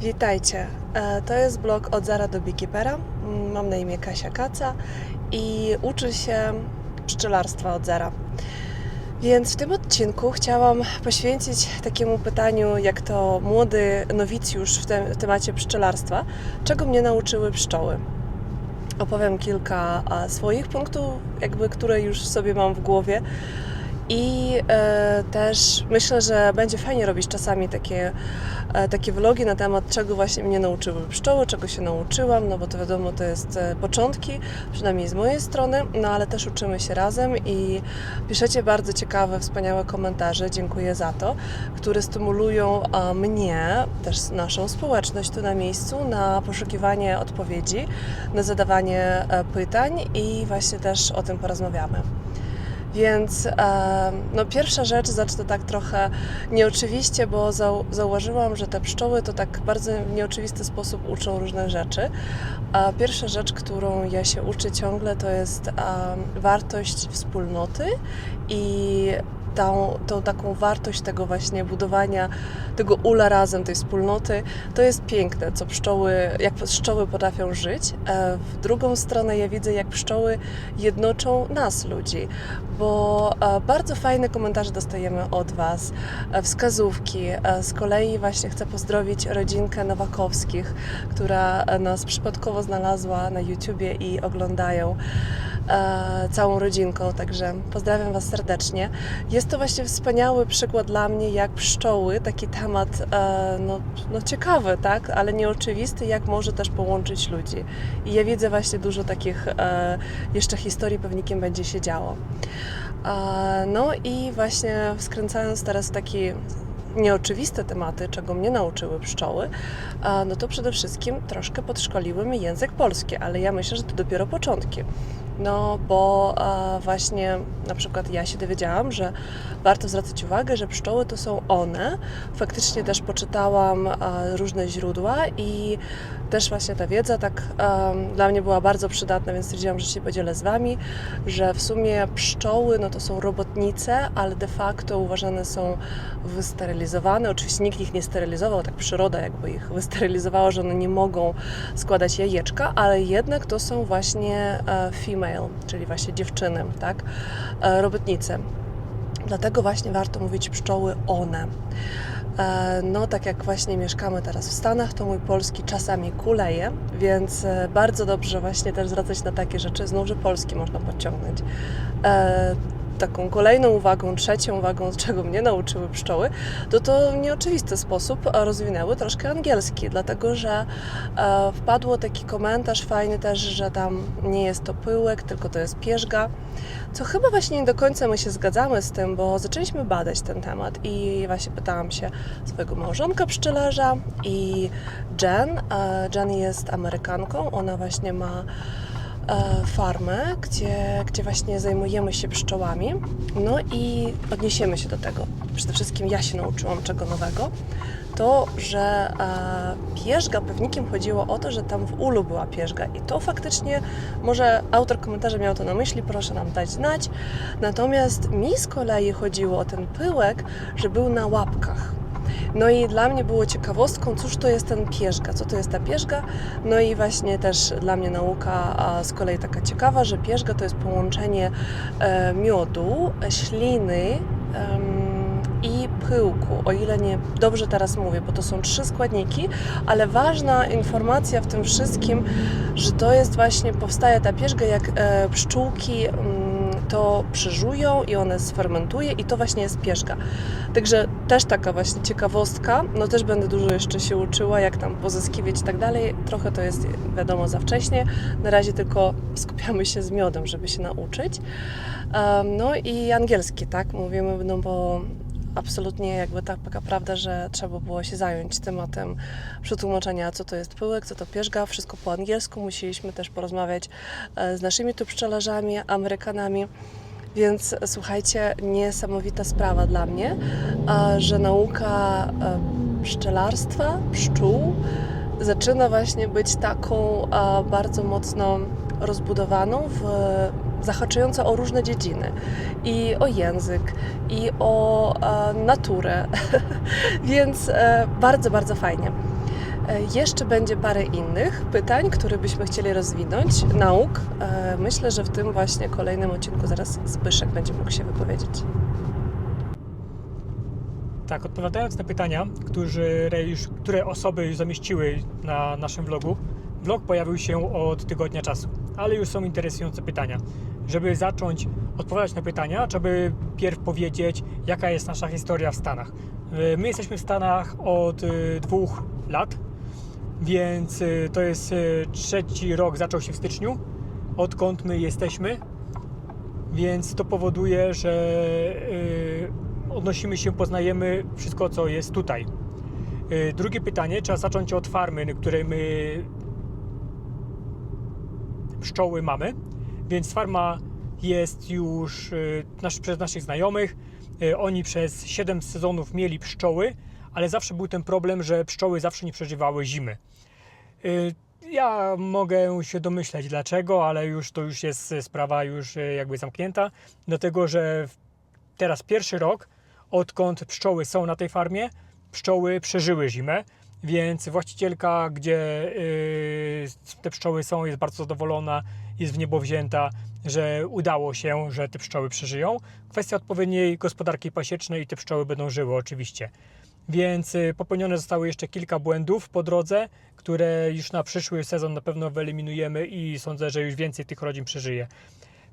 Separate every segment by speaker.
Speaker 1: Witajcie. E, To jest blog od zera do beekeepera. Mm, Mam na imię Kasia Kaca i uczę się pszczelarstwa od zera. Więc w tym odcinku chciałam poświęcić takiemu pytaniu, jak to młody nowicjusz w, te, w temacie pszczelarstwa, czego mnie nauczyły pszczoły. Opowiem kilka a, swoich punktów, jakby, które już sobie mam w głowie. I e, też myślę, że będzie fajnie robić czasami takie, e, takie vlogi na temat, czego właśnie mnie nauczyły pszczoły, czego się nauczyłam, no bo to wiadomo, to jest e, początki, przynajmniej z mojej strony, no ale też uczymy się razem i piszecie bardzo ciekawe, wspaniałe komentarze, dziękuję za to, które stymulują a, mnie, też naszą społeczność tu na miejscu, na poszukiwanie odpowiedzi, na zadawanie e, pytań i właśnie też o tym porozmawiamy. Więc no pierwsza rzecz, zacznę tak trochę nieoczywiście, bo zau zauważyłam, że te pszczoły to tak bardzo w nieoczywisty sposób uczą różne rzeczy. A pierwsza rzecz, którą ja się uczę ciągle, to jest wartość wspólnoty i tą, tą taką wartość tego właśnie budowania, tego ula razem, tej wspólnoty, to jest piękne, co pszczoły, jak pszczoły potrafią żyć. E, W drugą stronę ja widzę, jak pszczoły jednoczą nas, ludzi, bo e, bardzo fajne komentarze dostajemy od Was, e, wskazówki. Z kolei właśnie chcę pozdrowić rodzinkę Nowakowskich, która nas przypadkowo znalazła na YouTubie i oglądają całą rodzinką, także pozdrawiam Was serdecznie. Jest to właśnie wspaniały przykład dla mnie, jak pszczoły, taki temat e, no, no ciekawy, tak, ale nieoczywisty, jak może też połączyć ludzi. I ja widzę właśnie dużo takich e, jeszcze historii pewnikiem będzie się działo. E, no i właśnie skręcając teraz taki nieoczywiste tematy, czego mnie nauczyły pszczoły, e, no to przede wszystkim troszkę podszkoliły mi język polski, ale ja myślę, że to dopiero początki. No, bo e, właśnie na przykład ja się dowiedziałam, że warto zwracać uwagę, że pszczoły to są one. Faktycznie też poczytałam e, różne źródła i też właśnie ta wiedza tak em, dla mnie była bardzo przydatna, więc stwierdziłam, że się podzielę z Wami, że w sumie pszczoły no to są robotnice, ale de facto uważane są wysterylizowane. Oczywiście nikt ich nie sterylizował, tak przyroda jakby ich wysterylizowała, że one nie mogą składać jajeczka, ale jednak to są właśnie e, female, czyli właśnie dziewczyny, tak, e, robotnice. Dlatego właśnie warto mówić pszczoły one. E, No, tak jak właśnie mieszkamy teraz w Stanach, to mój polski czasami kuleje, więc bardzo dobrze właśnie też zwracać na takie rzeczy. Znów, że polski można podciągnąć. Taką kolejną uwagą, trzecią uwagą, z czego mnie nauczyły pszczoły, to to w nieoczywisty sposób e, rozwinęły troszkę angielski, dlatego że e, wpadło taki komentarz fajny też, że tam nie jest to pyłek, tylko to jest pierzga, co chyba właśnie nie do końca my się zgadzamy z tym, bo zaczęliśmy badać ten temat i właśnie pytałam się swojego małżonka pszczelarza i Jen. E, Jen jest Amerykanką, ona właśnie ma farmę, gdzie, gdzie właśnie zajmujemy się pszczołami. No i odniesiemy się do tego. Przede wszystkim ja się nauczyłam czego nowego. To, że e, pierzga pewnikiem chodziło o to, że tam w ulu była pierzga i to faktycznie może autor komentarza miał to na myśli, proszę nam dać znać. Natomiast mi z kolei chodziło o ten pyłek, że był na łapkach. No i dla mnie było ciekawostką, cóż to jest ten pierzga, co to jest ta pierzga. No i właśnie też dla mnie nauka z kolei taka ciekawa, że pierzga to jest połączenie e, miodu, śliny i pyłku, o ile nie dobrze teraz mówię, bo to są trzy składniki, ale ważna informacja w tym wszystkim, że to jest właśnie, powstaje ta pierzga, jak e, pszczółki to przeżują i one sfermentuje i to właśnie jest pierzga. Także też taka właśnie ciekawostka, no też będę dużo jeszcze się uczyła, jak tam pozyskiwać i tak dalej. Trochę to jest wiadomo za wcześnie, na razie tylko skupiamy się z miodem, żeby się nauczyć. No i angielski, tak, mówimy, no bo absolutnie jakby ta- taka prawda, że trzeba było się zająć tematem przetłumaczenia, co to jest pyłek, co to pierzga, wszystko po angielsku. Musieliśmy też porozmawiać e, z naszymi tu pszczelarzami, Amerykanami. Więc słuchajcie, niesamowita sprawa dla mnie, że nauka e, pszczelarstwa, pszczół zaczyna właśnie być taką bardzo mocno rozbudowaną, w, zahaczającą o różne dziedziny i o język, i o e, naturę, więc e, bardzo, bardzo fajnie. E, Jeszcze będzie parę innych pytań, które byśmy chcieli rozwinąć, nauk. E, Myślę, że w tym właśnie kolejnym odcinku zaraz Zbyszek będzie mógł się wypowiedzieć.
Speaker 2: Tak, odpowiadając na pytania, którzy które osoby zamieściły na naszym vlogu, vlog pojawił się od tygodnia czasu, ale już są interesujące pytania. Żeby zacząć odpowiadać na pytania, trzeba by pierw powiedzieć, jaka jest nasza historia w Stanach. Y, My jesteśmy w Stanach od y, dwóch lat, więc y, to jest trzeci rok, zaczął się w styczniu, odkąd my jesteśmy, więc to powoduje, że odnosimy się, poznajemy wszystko, co jest tutaj. Drugie pytanie, trzeba zacząć od farmy, której my pszczoły mamy, więc farma jest już y, nasz, przez naszych znajomych. Y, Oni przez 7 sezonów mieli pszczoły, ale zawsze był ten problem, że pszczoły zawsze nie przeżywały zimy. Y, Ja mogę się domyśleć dlaczego, ale już to już jest sprawa już jakby zamknięta, dlatego że teraz pierwszy rok, odkąd pszczoły są na tej farmie, pszczoły przeżyły zimę, więc właścicielka, gdzie y, te pszczoły są, jest bardzo zadowolona, jest w niebo wzięta, że udało się, że te pszczoły przeżyją. Kwestia odpowiedniej gospodarki pasiecznej i te pszczoły będą żyły oczywiście. Więc y, popełnione zostały jeszcze kilka błędów po drodze, które już na przyszły sezon na pewno wyeliminujemy i sądzę, że już więcej tych rodzin przeżyje.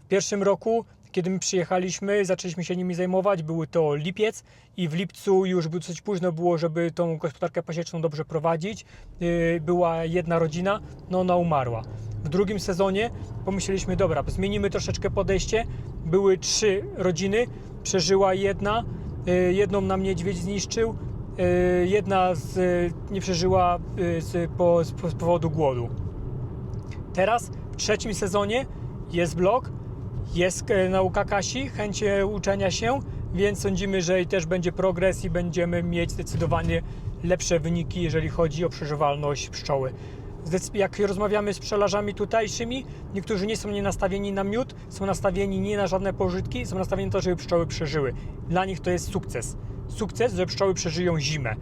Speaker 2: W pierwszym roku, kiedy my przyjechaliśmy, zaczęliśmy się nimi zajmować, były to lipiec i w lipcu już było dosyć późno było, żeby tą gospodarkę pasieczną dobrze prowadzić. Yy, Była jedna rodzina, no ona umarła. W drugim sezonie pomyśleliśmy, dobra, zmienimy troszeczkę podejście. Były trzy rodziny, przeżyła jedna, yy, jedną nam niedźwiedź zniszczył, yy, jedna z, nie przeżyła z, po, z, powodu głodu. Teraz w trzecim sezonie jest blog, jest e, nauka Kasi, chęć e, uczenia się, więc sądzimy, że i też będzie progres i będziemy mieć zdecydowanie lepsze wyniki, jeżeli chodzi o przeżywalność pszczoły. Jak rozmawiamy z pszczelarzami tutejszymi, niektórzy nie są nie nastawieni na miód, są nastawieni nie na żadne pożytki, są nastawieni na to, żeby pszczoły przeżyły. Dla nich to jest sukces. Sukces, że pszczoły przeżyją zimę.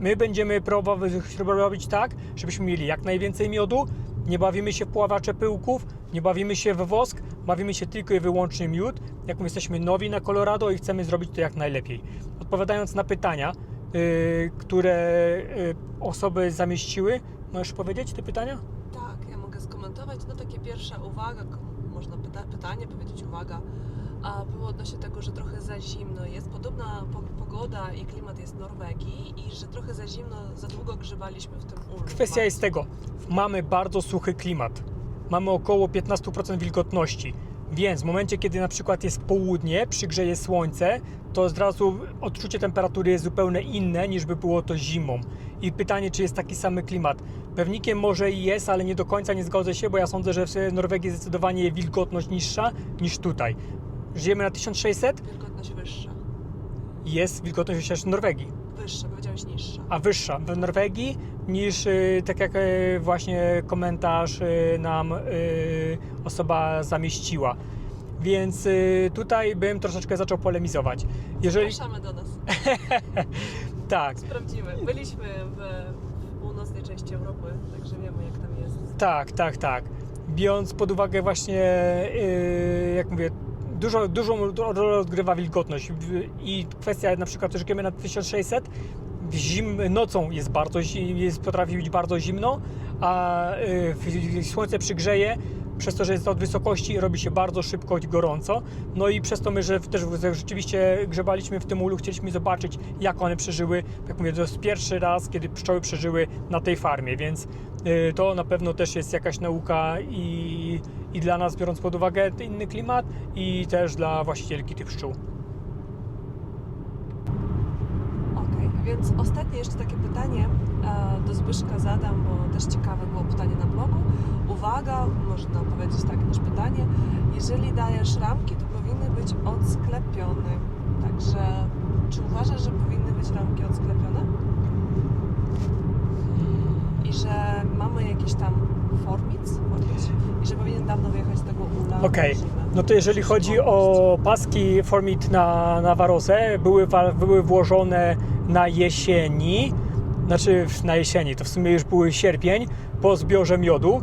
Speaker 2: My będziemy próbować robić tak, żebyśmy mieli jak najwięcej miodu, nie bawimy się w pławacze pyłków, nie bawimy się w wosk, bawimy się tylko i wyłącznie miód. Jak my jesteśmy nowi na Colorado i chcemy zrobić to jak najlepiej. Odpowiadając na pytania, yy, które yy, osoby zamieściły, możesz powiedzieć te pytania?
Speaker 1: Tak, ja mogę skomentować. No takie pierwsza uwaga, można pyta- pytanie powiedzieć, uwaga, a było odnośnie tego, że trochę za zimno jest. Podobna po- pogoda i klimat jest w Norwegii i że trochę za zimno, za długo grzebaliśmy w tym ulu.
Speaker 2: Kwestia jest tego, mamy bardzo suchy klimat. Mamy około 15% wilgotności. Więc w momencie, kiedy na przykład jest południe, przygrzeje słońce, to od razu odczucie temperatury jest zupełnie inne niż by było to zimą. I pytanie, czy jest taki sam klimat. Pewnikiem może i jest, ale nie do końca nie zgodzę się, bo ja sądzę, że w Norwegii zdecydowanie jest wilgotność niższa niż tutaj. Żyjemy na 1600,
Speaker 1: Wilgotność wyższa.
Speaker 2: jest wilgotność też w Norwegii.
Speaker 1: Wyższa, powiedziałeś niższa.
Speaker 2: a wyższa w Norwegii niż y, tak jak y, właśnie komentarz y, nam y, osoba zamieściła. Więc y, tutaj bym troszeczkę zaczął polemizować. Jeżeli
Speaker 1: Zapraszamy do nas.
Speaker 2: tak,
Speaker 1: Sprawdzimy. Byliśmy w, w północnej części Europy, także wiemy jak tam jest.
Speaker 2: tak, tak, tak. Biorąc pod uwagę właśnie, y, jak mówię, dużo, dużą rolę odgrywa wilgotność. I kwestia na przykład, że żyjemy na 1600, w zim, nocą jest bardzo, jest, potrafi być bardzo zimno, a y, słońce przygrzeje, przez to, że jest od wysokości, robi się bardzo szybko i gorąco. No i przez to my, że też rzeczywiście grzebaliśmy w tym ulu, chcieliśmy zobaczyć, jak one przeżyły. Jak mówię, to jest pierwszy raz, kiedy pszczoły przeżyły na tej farmie, więc y, to na pewno też jest jakaś nauka i, i dla nas, biorąc pod uwagę inny klimat, i też dla właścicielki tych pszczół.
Speaker 1: Okej, więc ostatnie jeszcze takie pytanie e, do Zbyszka zadam, bo też ciekawe było pytanie na blogu. Uwaga, można powiedzieć tak niż pytanie. Jeżeli dajesz ramki, to powinny być odsklepione. Także czy uważasz, że powinny być ramki odsklepione? I że mamy jakiś tam formic, i że powinien dawno wyjechać z tego ula
Speaker 2: Okej,
Speaker 1: zimę.
Speaker 2: no to jeżeli chodzi o paski Formit na, na Warosę, były, były włożone na jesieni, znaczy na jesieni, to w sumie już był sierpień, po zbiorze miodu.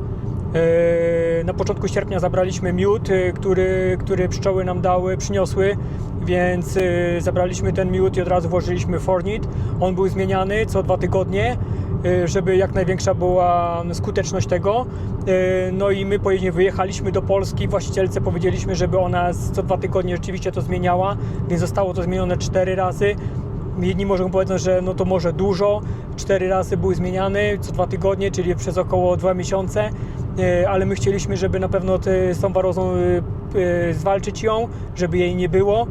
Speaker 2: E, Na początku sierpnia zabraliśmy miód, e, który, który pszczoły nam dały, przyniosły, więc e, zabraliśmy ten miód i od razu włożyliśmy fornit. On był zmieniany co dwa tygodnie, e, żeby jak największa była skuteczność tego. No i my później wyjechaliśmy do Polski, właścicielce powiedzieliśmy, żeby ona co dwa tygodnie rzeczywiście to zmieniała, więc zostało to zmienione cztery razy. Jedni może powiedzą, że no to może dużo, cztery razy był zmieniany co dwa tygodnie, czyli przez około dwa miesiące, E, ale my chcieliśmy, żeby na pewno z tą warozą e, e, zwalczyć ją, żeby jej nie było.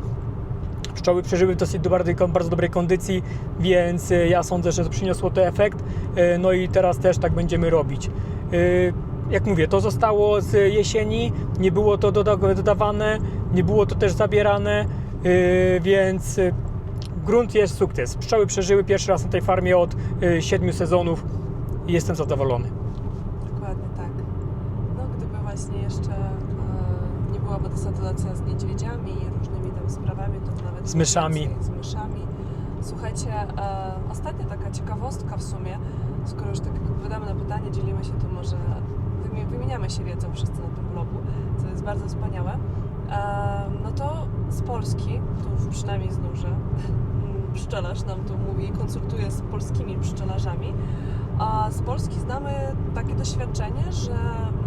Speaker 2: Pszczoły przeżyły dosyć do bardzo, bardzo dobrej kondycji, więc ja sądzę, że przyniosło to efekt. No i teraz też tak będziemy robić. Jak mówię, to zostało z jesieni, nie było to doda- dodawane, nie było to też zabierane, więc grunt jest sukces. Pszczoły przeżyły pierwszy raz na tej farmie od e, siedmiu sezonów i jestem zadowolony.
Speaker 3: Dokładnie tak. No gdyby właśnie jeszcze e, nie byłaby ta sytuacja z niedźwiedziami i różnymi tam sprawami, to nawet
Speaker 2: Z myszami.
Speaker 3: Z myszami. Słuchajcie, e, ostatnia taka ciekawostka w sumie, skoro już tak odpowiadamy na pytanie, dzielimy się, to może wymi- wymieniamy się wiedzą wszyscy na tym blogu, co jest bardzo wspaniałe. No to z Polski, tu przynajmniej z Nurze, pszczelarz nam tu mówi, konsultuje z polskimi pszczelarzami, a z Polski znamy takie doświadczenie, że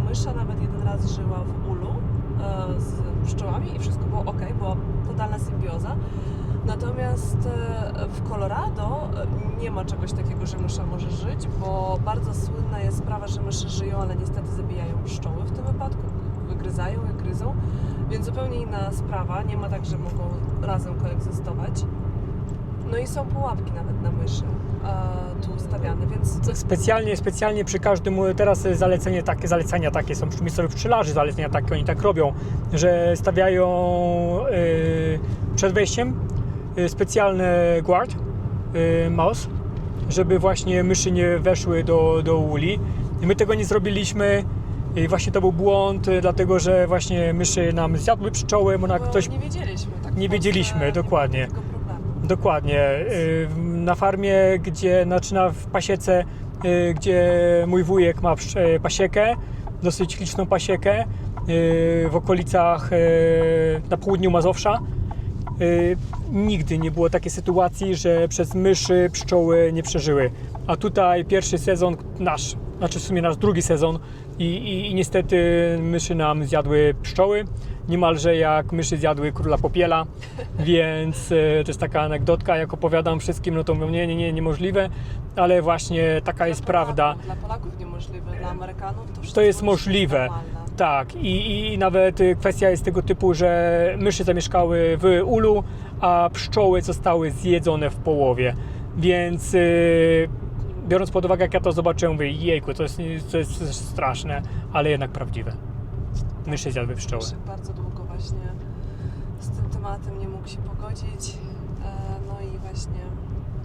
Speaker 3: mysza nawet jeden raz żyła w ulu e, z pszczołami i wszystko było ok, była totalna symbioza. Natomiast e, w Colorado e, nie ma czegoś takiego, że mysza może żyć, bo bardzo słynna jest sprawa, że myszy żyją, ale niestety zabijają pszczoły w tym wypadku, wygryzają i gryzą, więc zupełnie inna sprawa. Nie ma tak, że mogą razem koegzystować. No i są pułapki nawet na myszy e, tu ustawiane, więc
Speaker 2: Specjalnie, specjalnie przy każdym, teraz zalecenie takie, zalecenia takie są przy miejscowych pszczelarzy, zalecenia takie, oni tak robią, że stawiają przed wejściem specjalny guard, mouse, żeby właśnie myszy nie weszły do, do uli. My tego nie zrobiliśmy i właśnie to był błąd, y, dlatego że właśnie myszy nam zjadły pszczoły, bo na
Speaker 3: bo
Speaker 2: ktoś
Speaker 3: nie wiedzieliśmy. Tak
Speaker 2: Nie wiedzieliśmy, dokładnie. Dokładnie. Y, Na farmie, gdzie zaczyna w pasiece, y, gdzie mój wujek ma pasiekę, dosyć liczną pasiekę w okolicach na południu Mazowsza. Nigdy nie było takiej sytuacji, że przez myszy pszczoły nie przeżyły. A tutaj pierwszy sezon nasz, znaczy w sumie nasz drugi sezon i, i, i niestety myszy nam zjadły pszczoły, niemalże jak myszy zjadły króla popiela, więc e, to jest taka anegdotka, jak opowiadam wszystkim, no to mówią, nie, nie, nie, niemożliwe, ale właśnie taka jest prawda.
Speaker 3: Dla Polaków niemożliwe, dla Amerykanów to wszystko
Speaker 2: To jest możliwe.
Speaker 3: normalne.
Speaker 2: Tak, i, i nawet y, kwestia jest tego typu, że myszy zamieszkały w ulu, a pszczoły zostały zjedzone w połowie. Więc y, biorąc pod uwagę, jak ja to zobaczyłem, mówię, jejku, to jest, to jest straszne, ale jednak prawdziwe. Myszy zjadły pszczoły.
Speaker 3: Bardzo długo właśnie z tym tematem nie mógł się pogodzić. E, No i właśnie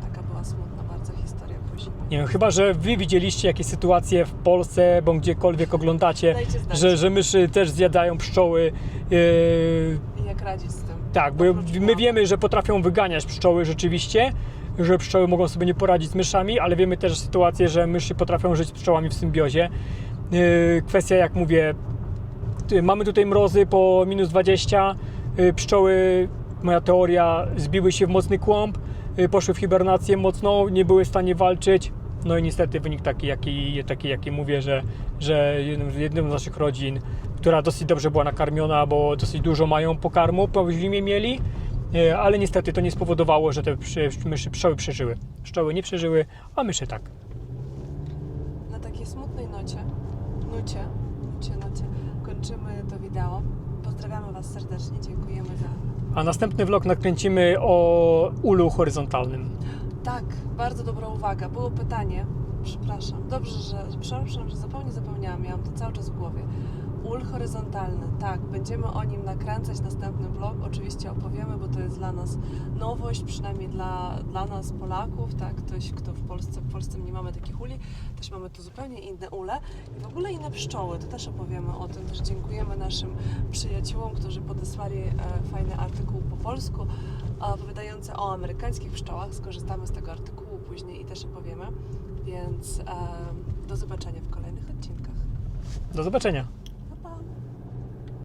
Speaker 3: taka była smutna bardzo historia zimie.
Speaker 2: Nie wiem, chyba, że wy widzieliście jakieś sytuacje w Polsce, bądź gdziekolwiek oglądacie, że, że myszy też zjadają pszczoły. Yy,
Speaker 3: I jak radzić tym?
Speaker 2: Tak, bo my wiemy, że potrafią wyganiać pszczoły rzeczywiście, że pszczoły mogą sobie nie poradzić z myszami, ale wiemy też sytuację, że myszy potrafią żyć z pszczołami w symbiozie. Yy, Kwestia, jak mówię, mamy tutaj mrozy po minus 20, yy, pszczoły, moja teoria, zbiły się w mocny kłąb, yy, poszły w hibernację mocną, nie były w stanie walczyć. No i niestety wynik taki, jaki, taki, jaki mówię, że, że jednym z naszych rodzin, która dosyć dobrze była nakarmiona, bo dosyć dużo mają pokarmu, po zimie mieli, e, ale niestety to nie spowodowało, że te myszy, pszczoły przeżyły. Pszczoły nie przeżyły, a myszy tak.
Speaker 3: Na takiej smutnej nocie, nucie, nucie, nucie, kończymy to wideo. Pozdrawiamy Was serdecznie, dziękujemy za...
Speaker 2: A następny vlog nakręcimy o ulu horyzontalnym.
Speaker 3: Tak, bardzo dobra uwaga. Było pytanie, przepraszam, dobrze, że, przepraszam, że zupełnie zapomniałam, miałam to cały czas w głowie. Ul horyzontalny, tak, będziemy o nim nakręcać następny vlog, oczywiście opowiemy, bo to jest dla nas nowość, przynajmniej dla, dla nas Polaków, tak, ktoś, kto w Polsce, w Polsce nie mamy takich uli, też mamy tu zupełnie inne ule i w ogóle inne pszczoły, to też opowiemy o tym, też dziękujemy naszym przyjaciółom, którzy podesłali e, fajny artykuł po polsku, opowiadający o amerykańskich pszczołach, skorzystamy z tego artykułu później później i też opowiemy. Więc e, do zobaczenia w kolejnych odcinkach.
Speaker 2: Do zobaczenia.